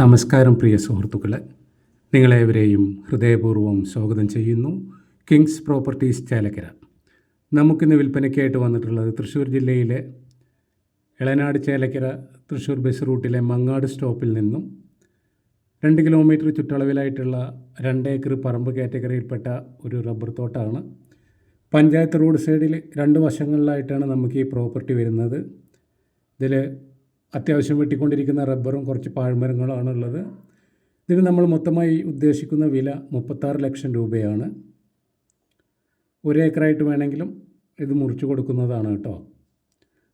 നമസ്കാരം പ്രിയ സുഹൃത്തുക്കളെ. നിങ്ങളേവരെയും ഹൃദയപൂർവം സ്വാഗതം ചെയ്യുന്നു കിങ്സ് പ്രോപ്പർട്ടീസ് ചേലക്കര. നമുക്കിന്ന് വിൽപ്പനയ്ക്കായിട്ട് വന്നിട്ടുള്ളത് തൃശ്ശൂർ ജില്ലയിലെ ഇളനാട് ചേലക്കര തൃശ്ശൂർ ബസ് റൂട്ടിലെ മങ്ങാട് സ്റ്റോപ്പിൽ നിന്നും രണ്ട് കിലോമീറ്റർ ചുറ്റളവിലായിട്ടുള്ള രണ്ട് ഏക്കർ പറമ്പ് കാറ്റഗറിയിൽപ്പെട്ട ഒരു റബ്ബർ തോട്ടമാണ് പഞ്ചായത്ത് റോഡ് സൈഡിൽ രണ്ട് വശങ്ങളിലായിട്ടാണ് നമുക്ക് ഈ പ്രോപ്പർട്ടി വരുന്നത്. ഇതിൽ അത്യാവശ്യം വെട്ടിക്കൊണ്ടിരിക്കുന്ന റബ്ബറും കുറച്ച് പാഴ്മരങ്ങളാണ് ഉള്ളത് ഇതിന് നമ്മൾ മൊത്തമായി ഉദ്ദേശിക്കുന്ന വില മുപ്പത്താറ് ലക്ഷം രൂപയാണ്. ഒരു ഏക്കറായിട്ട് വേണമെങ്കിലും ഇത് മുറിച്ചു കൊടുക്കുന്നതാണ് കേട്ടോ.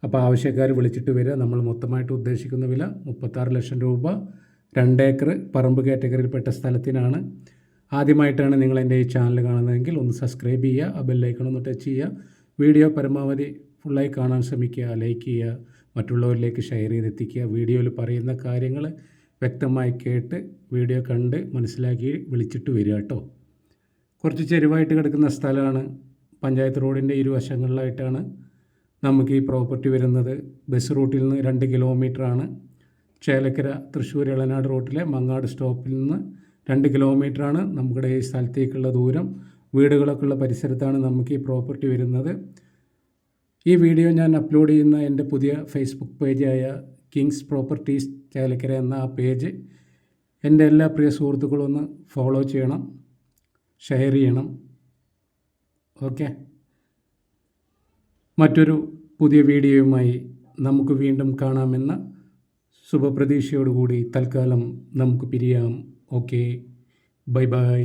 അപ്പോൾ ആവശ്യക്കാർ വിളിച്ചിട്ട് വരിക. നമ്മൾ മൊത്തമായിട്ട് ഉദ്ദേശിക്കുന്ന വില മുപ്പത്താറ് ലക്ഷം രൂപ. രണ്ട് ഏക്കർ പറമ്പ് കാറ്റഗറിയിൽപ്പെട്ട സ്ഥലത്തിനാണ്. ആദ്യമായിട്ടാണ് നിങ്ങൾ എന്റെ ഈ ചാനൽ കാണുന്നതെങ്കിൽ ഒന്ന് സബ്സ്ക്രൈബ് ചെയ്യുക ആ ബെല്ലൈക്കൺ ഒന്ന് ടച്ച് ചെയ്യുക. വീഡിയോ പരമാവധി ഫുള്ളായി കാണാൻ ശ്രമിക്കുക ലൈക്ക് ചെയ്യുക മറ്റുള്ളവരിലേക്ക് ഷെയർ ചെയ്തെത്തിക്കുക വീഡിയോയിൽ പറയുന്ന കാര്യങ്ങൾ വ്യക്തമായി കേട്ട് വീഡിയോ കണ്ട് മനസ്സിലാക്കി വിളിച്ചിട്ട് വരിക കേട്ടോ കുറച്ച് ചെരുവായിട്ട് കിടക്കുന്ന സ്ഥലമാണ്. പഞ്ചായത്ത് റോഡിന്റെ ഇരുവശങ്ങളിലായിട്ടാണ് നമുക്ക് ഈ പ്രോപ്പർട്ടി വരുന്നത്. ബസ് റൂട്ടിൽ നിന്ന് രണ്ട് കിലോമീറ്ററാണ് ചേലക്കര തൃശ്ശൂർ ഇളനാട് റോട്ടിലെ മങ്ങാട് സ്റ്റോപ്പിൽ നിന്ന് രണ്ട് കിലോമീറ്ററാണ് നമ്മുടെ ഈ സ്ഥലത്തേക്കുള്ള ദൂരം. വീടുകളൊക്കെ ഉള്ള പരിസരത്താണ് നമുക്ക് ഈ പ്രോപ്പർട്ടി വരുന്നത്. ഈ വീഡിയോ ഞാൻ അപ്ലോഡ് ചെയ്യുന്ന എന്റെ പുതിയ ഫേസ്ബുക്ക് പേജായ കിങ്സ് പ്രോപ്പർട്ടീസ് ചേലക്കര എന്ന ആ പേജ് എന്റെ എല്ലാ പ്രിയ സുഹൃത്തുക്കളും ഒന്ന് ഫോളോ ചെയ്യണം ഷെയർ ചെയ്യണം. ഓക്കെ മറ്റൊരു പുതിയ വീഡിയോയുമായി നമുക്ക് വീണ്ടും കാണാമെന്ന ശുഭപ്രതീക്ഷയോടുകൂടി തൽക്കാലം നമുക്ക് പിരിയാം. Okay bye bye